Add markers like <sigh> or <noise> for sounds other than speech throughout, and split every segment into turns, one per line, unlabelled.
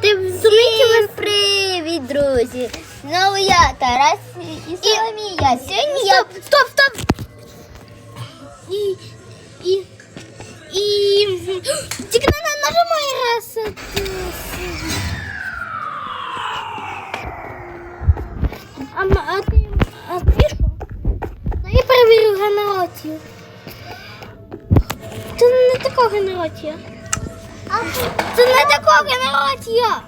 Ти Всім привіт, друзі! Знову я, Тарас і Соломія. Сьогодні я...
Стоп, стоп, стоп. І, і, і, тільки не нажимай раз. А, а ти, а ти що? Дай я перевірю генерацію. Це не така генерація. Це не генерація.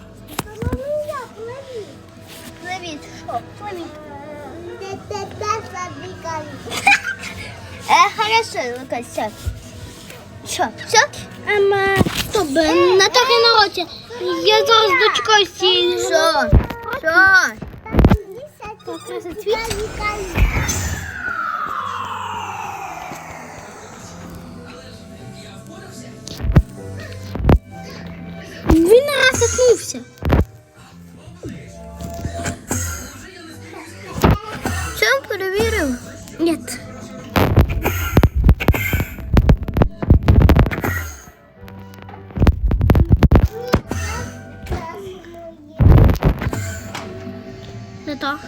Привіт, що?
Пливіть.
Е, хорошо, Лука, все. Що, все?
Ем, е, стоп, е, не та. Я зараз дочекаюсь цієї.
Що? Що?
Так. Він розсипнувся.
Все перевірив?
Ні. Не то.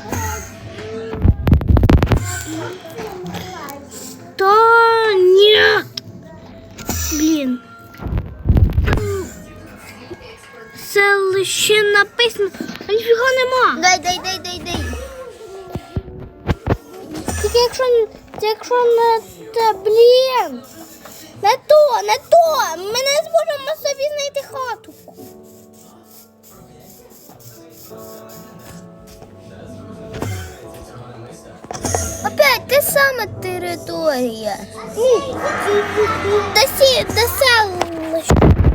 Написано, ніфіга нема.
Дай, дай, дай, дай, дай.
Тільки якщо, якщо не те, блін. Не то, не то. Ми не зможемо собі знайти хату.
Опять те сама територія.
До, сі, до селища.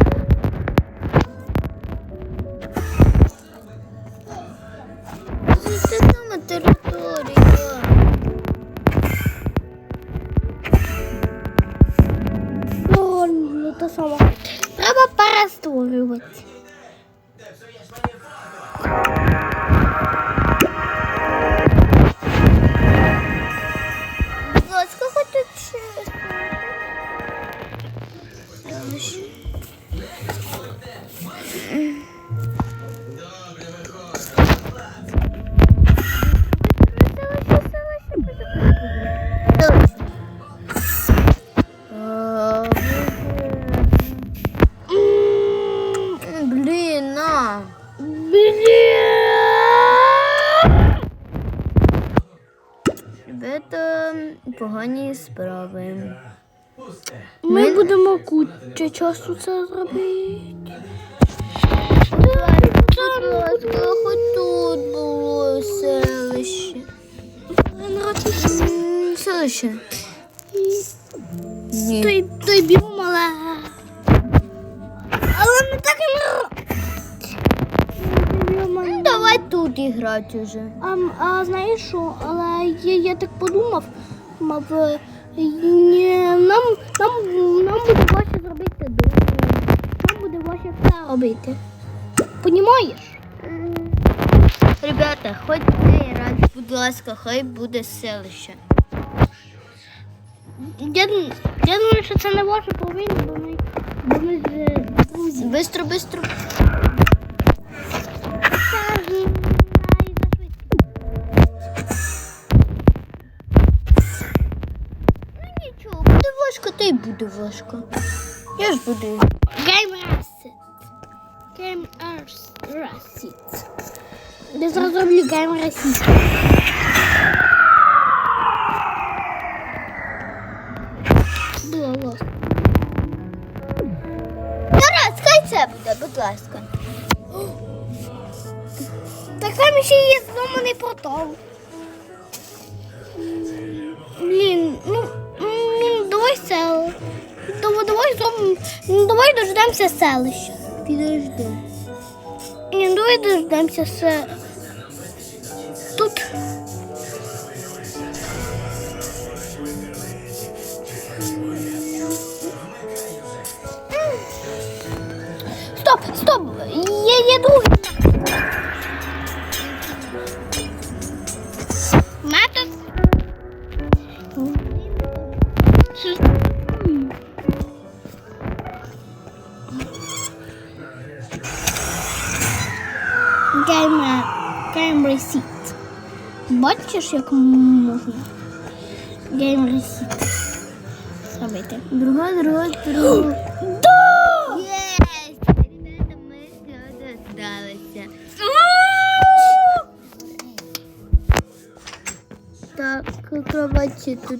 Ребята, погані справи.
Ми Ми будемо куча часу це зробити.
Хоч тут було селище. Селище. Тут іграти уже.
А, а знаєш що? Але я, я так подумав, мав, е, ні, нам, нам, нам буде важче зробити дом. Нам буде важче все робити. Понімаєш?
Ребята, хоч цей раз, будь ласка, хай буде селище.
Я, я думаю, що це не ваша половина, бо ми, бо ми з е, друзі.
Бистро, бистро. Та й буде важко. Я ж буду.
Game Asset. Game Asset. Зараз роблю Game Asset. Було лосно.
Тарас, хай це буде, будь ласка. <gasps>
Так там ще є зломаний портал. Дождемося селища.
Підожди.
Ні, давай дождемося селища. Тут. Стоп, стоп! Є, є другий. Бачиш, як можна? Game Receipt зробити.
Друга, друга, друга.
Да!
Єсть! Ребята, ми все додалися. Так, пробачте тут.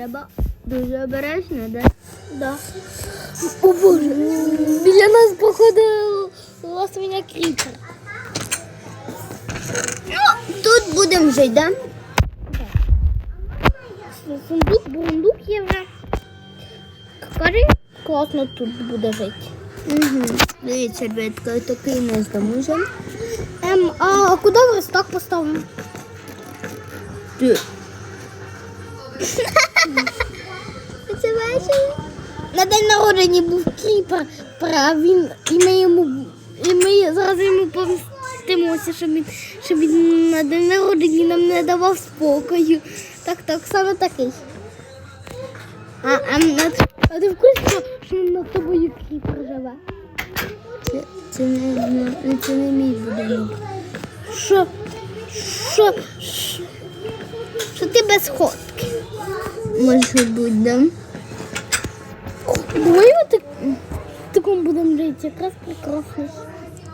Треба дуже обережно, да?
Да. О боже, біля нас проходила свиня кріпер.
Ну, тут будемо жити, да?
Сундук, бурундук є вже. Кажи, класно тут буде жити.
Угу. Дивіться, ребятка, такий у нас домужен.
Ем, а куди верстак поставимо?
Ти. Це бачили?
На день був кріпер, а і ми йому, і ми зараз йому помстимося, щоб він, щоб він на день народження нам не давав спокою. Так, так, саме такий. А, а, а ти в курсі, що над тобою кріпер живе?
Це, це, не, це не мій будинок.
Що, що, що ти без ходки?
Може бути, да?
Ми так, в такому будемо жити, якраз прекрасно.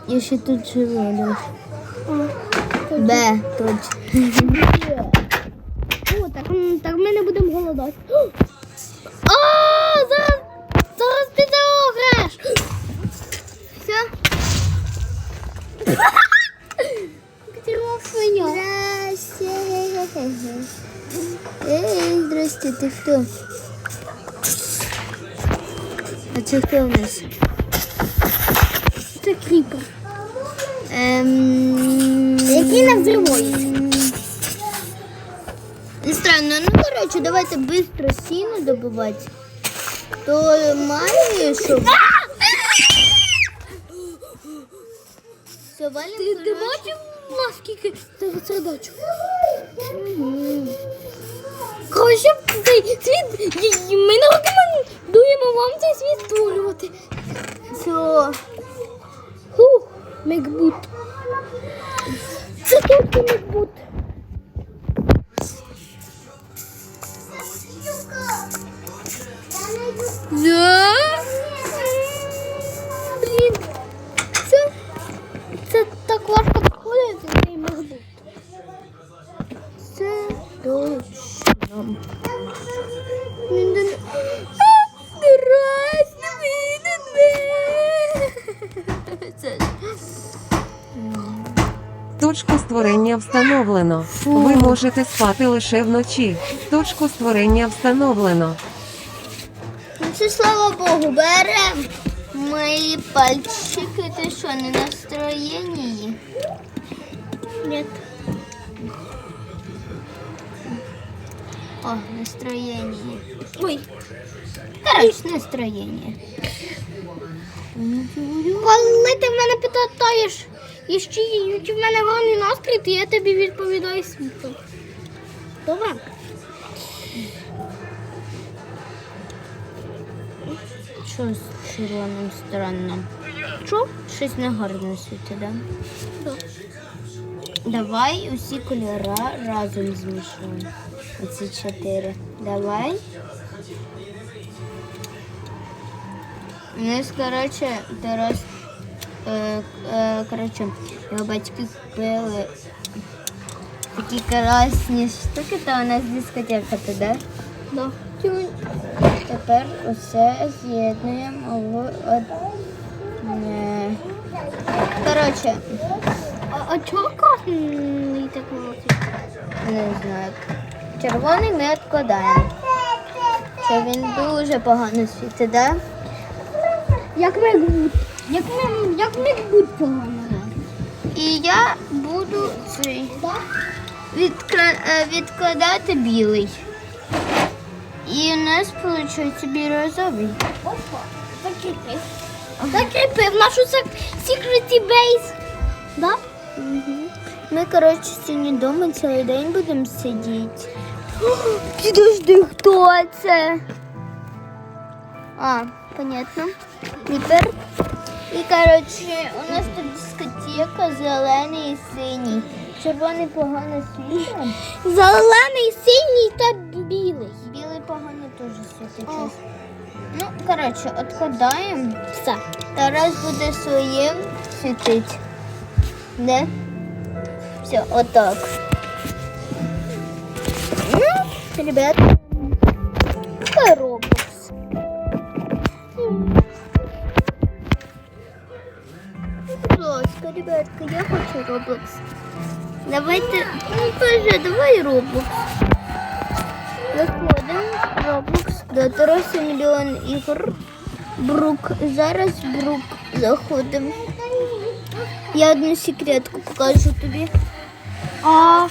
Я ще тут живу, Льош.
А.
Б, точно.
О, так, м, так ми не будемо голодати. А, зараз, зараз ти загреш.
Все?
Потеряла свиня.
Здрасте. Ей, здрасте, ти хто? А це хто у нас?
Це кріпер.
Ем...
Який не взривається.
Странно, ну коротше, давайте швидко сіно добувати. То має, щоб... Все, валим
Ти, ти бачив наскільки це сердечок? Коротше, цей світ, ми не рекомендуємо вам цей світ створювати.
Все.
Фух, Мекбут. Це тільки Мекбут.
Да?
Точку створення встановлено. Ви можете спати лише вночі. Точку створення встановлено.
Ну, Це слава Богу, берем мої пальчики. Ти що, не настроєнні?
Ні.
О, настроєнні.
Ой,
Короче, настроєння.
коли ти мене питаєш, і чи в мене гарний настрій, то я тобі відповідаю світло. Добре?
Що з червоним странно?
Що?
Щось негарно світить, да?
Да.
Давай усі кольори разом змішуємо. Оці чотири. Давай. У нас, коротше, е, коротше, його батьки купили такі класні штуки, то у нас дискотека туди.
Да.
Тепер усе з'єднуємо в одне. Коротше,
А, а чого красний так молодий?
не знаю. Червоний ми відкладаємо. Це він дуже погано світить, да?
Як ми? Як ми, як ми будь погано?
І я буду цей відкра... е, відкладати білий. І у нас виходить бірозовий.
Закріпив. Закріпив нашу секреті бейс. Да?
Ми, коротше, сьогодні вдома цілий день будемо сидіти. <gasps> Підожди, хто це? А, понятно. Тепер. І, коротше, у нас тут дискотека, зелений і синій. Червоний погано світить.
Зелений, синій та білий.
Білий погано теж світить. Ну, коротше, відкладаємо.
Все.
Тарас буде своїм світити. Не? Все, отак. Ну, ребят. Какой я хочу Роблокс. Давайте, ну тоже, давай Роблокс. Заходимо в Роблокс. До Тараса мільйон ігор. Брук. Зараз Брук заходимо. Я одну секретку покажу тобі.
А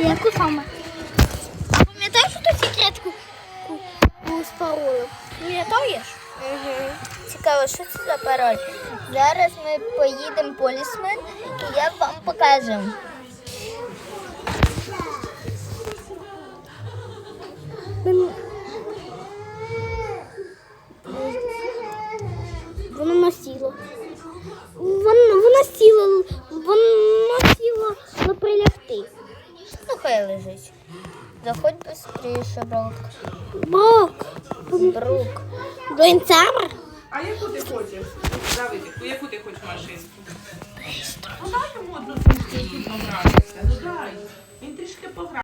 яку саме? А пам'ятаєш ту секретку з паролем? Пам'ятаєш?
Угу. Цікаво, що це за пароль. Зараз ми поїдемо полісмен і Я вам покажу.
Воно насіло. Воно, вона сіла, вона сіла на прилягти.
Хай лежить. Заходь швидше, Брук.